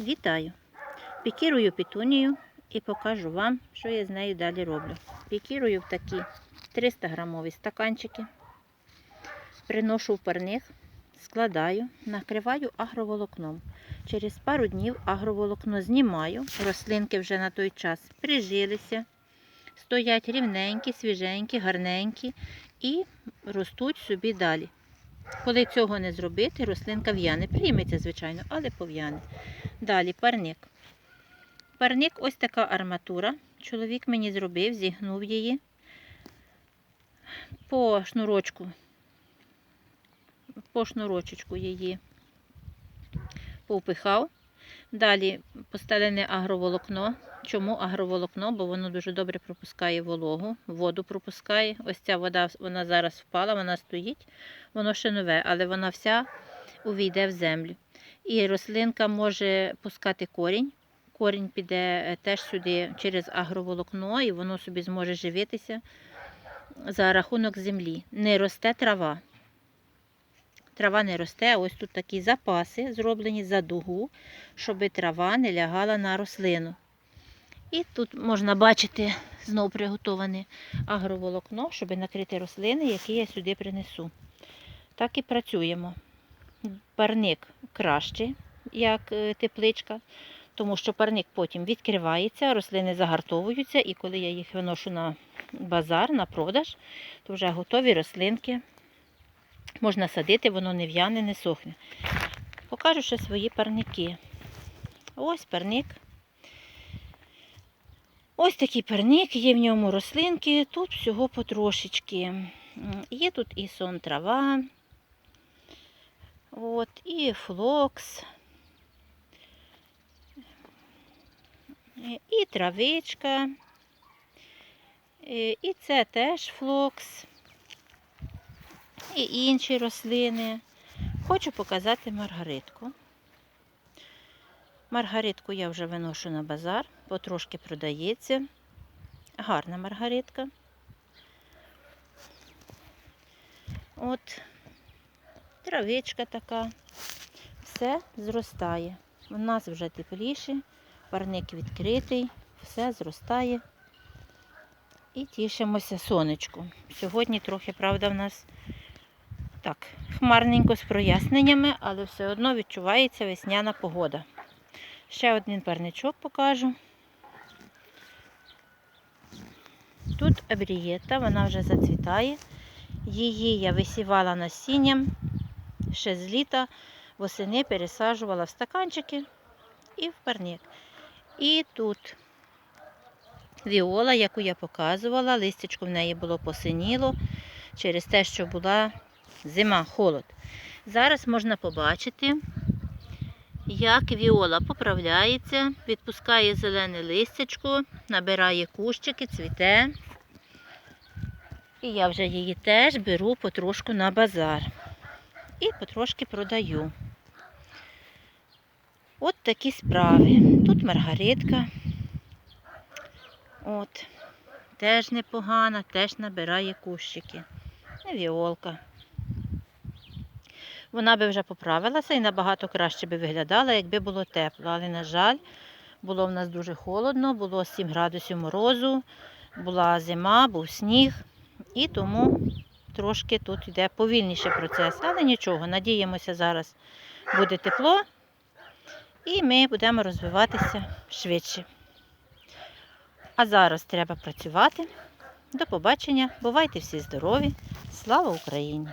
Вітаю! Пікірую петунію і покажу вам, що я з нею далі роблю. Пікірую в такі 300 грамові стаканчики, приношу в парник, складаю, накриваю агроволокном. Через пару днів агроволокно знімаю, рослинки вже на той час прижилися, стоять рівненькі, свіженькі, гарненькі і ростуть собі далі. Коли цього не зробити, рослинка в'яне. Прийметься, звичайно, але пов'яне. Далі парник. Парник ось така арматура. Чоловік мені зробив, зігнув її по шнурочку. По шнурочечку її повпихав. Далі постелене агроволокно. Чому агроволокно? Бо воно дуже добре пропускає вологу, воду пропускає. Ось ця вода вона зараз впала, вона стоїть, воно ще нове, але вона вся увійде в землю. І рослинка може пускати корінь. Корінь піде е, теж сюди через агроволокно, і воно собі зможе живитися за рахунок землі. Не росте трава. Трава не росте, ось тут такі запаси зроблені за дугу, щоб трава не лягала на рослину. І тут можна бачити знову приготоване агроволокно, щоб накрити рослини, які я сюди принесу. Так і працюємо. Парник краще, як е, тепличка, тому що парник потім відкривається, рослини загартовуються, і коли я їх виношу на базар, на продаж, то вже готові рослинки. Можна садити, воно не в'яне, не сохне. Покажу ще свої парники. Ось парник. Ось такий парник, є в ньому рослинки, тут всього потрошечки. Є тут і сон трава, от, і флокс, і- травичка, і це теж флокс, і інші рослини. Хочу показати маргаритку. Маргаритку я вже виношу на базар, потрошки продається. Гарна маргаритка. От травичка така. Все зростає. У нас вже тепліше, парник відкритий, все зростає. І тішимося сонечку. Сьогодні трохи, правда, в нас так, хмарненько з проясненнями, але все одно відчувається весняна погода. Ще один парничок покажу. Тут абрієта, вона вже зацвітає. Її я висівала насінням ще з літа, восени пересаджувала в стаканчики і в парник. І тут віола, яку я показувала, листячко в неї було посиніло через те, що була зима, холод. Зараз можна побачити, як віола поправляється, відпускає зелене листячко, набирає кущики, цвіте. І я вже її теж беру потрошку на базар. І потрошки продаю. От такі справи. Тут маргаритка. От. Теж непогана, теж набирає кущики. Віолка. Вона би вже поправилася і набагато краще би виглядала, якби було тепло. Але, на жаль, було в нас дуже холодно, було 7 градусів морозу, була зима, був сніг. І тому трошки тут йде повільніший процес. Але нічого, надіємося, зараз буде тепло і ми будемо розвиватися швидше. А зараз треба працювати. До побачення. Бувайте всі здорові! Слава Україні!